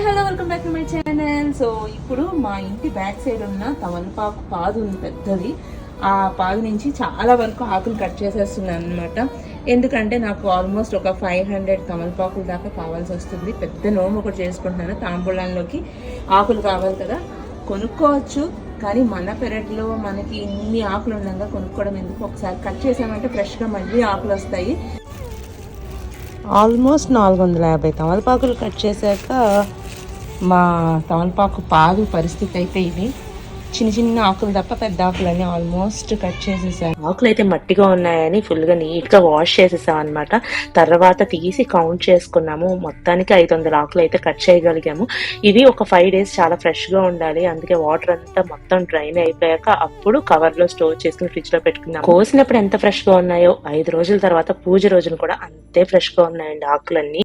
Hi hello welcome back to my channel so ఇప్పుడు మా ఇంటి బ్యాక్ సైడ్ ఉన్న తమలపాకు పాదు ఉంది పెద్దది. ఆ పాదు నుంచి చాలా వరకు ఆకులు కట్ చేసేస్తున్నాను అనమాట ఎందుకంటే నాకు ఆల్మోస్ట్ ఒక ఫైవ్ హండ్రెడ్ తమలపాకుల దాకా కావాల్సి వస్తుంది. పెద్ద నోము ఒకటి చేసుకుంటున్నాను. తాంబూలంలోకి ఆకులు కావాలి కదా. కొనుక్కోవచ్చు. కానీ మన పెరట్లో మనకి ఇన్ని ఆకులు ఉండగా కొనుక్కోవడం ఎందుకు? ఒకసారి కట్ చేసామంటే ఫ్రెష్గా మళ్ళీ ఆకులు వస్తాయి. ఆల్మోస్ట్ నాలుగు వందల యాభై తమలపాకులు కట్ చేశాక మా తమలపాకు పాదు పరిస్థితి అయితే ఇది. చిన్న చిన్న ఆకులు తప్ప పెద్ద ఆకులన్నీ ఆల్మోస్ట్ కట్ చేసేసాను ఆకులు అయితే మట్టిగా ఉన్నాయని ఫుల్గా నీట్గా వాష్ చేసేసాం అనమాట తర్వాత తీసి కౌంట్ చేసుకున్నాము. మొత్తానికి ఐదు వందల ఆకులు అయితే కట్ చేయగలిగాము. ఇవి ఒక ఫైవ్ డేస్ చాలా ఫ్రెష్గా ఉండాలి. అందుకే వాటర్ అంతా మొత్తం డ్రైన్ అయిపోయాక అప్పుడు కవర్లో స్టోర్ చేసుకుని ఫ్రిడ్జ్లో పెట్టుకున్నాం కోసినప్పుడు ఎంత ఫ్రెష్గా ఉన్నాయో ఐదు రోజుల తర్వాత పూజ రోజున కూడా అంతే ఫ్రెష్గా ఉన్నాయండి ఆకులన్నీ.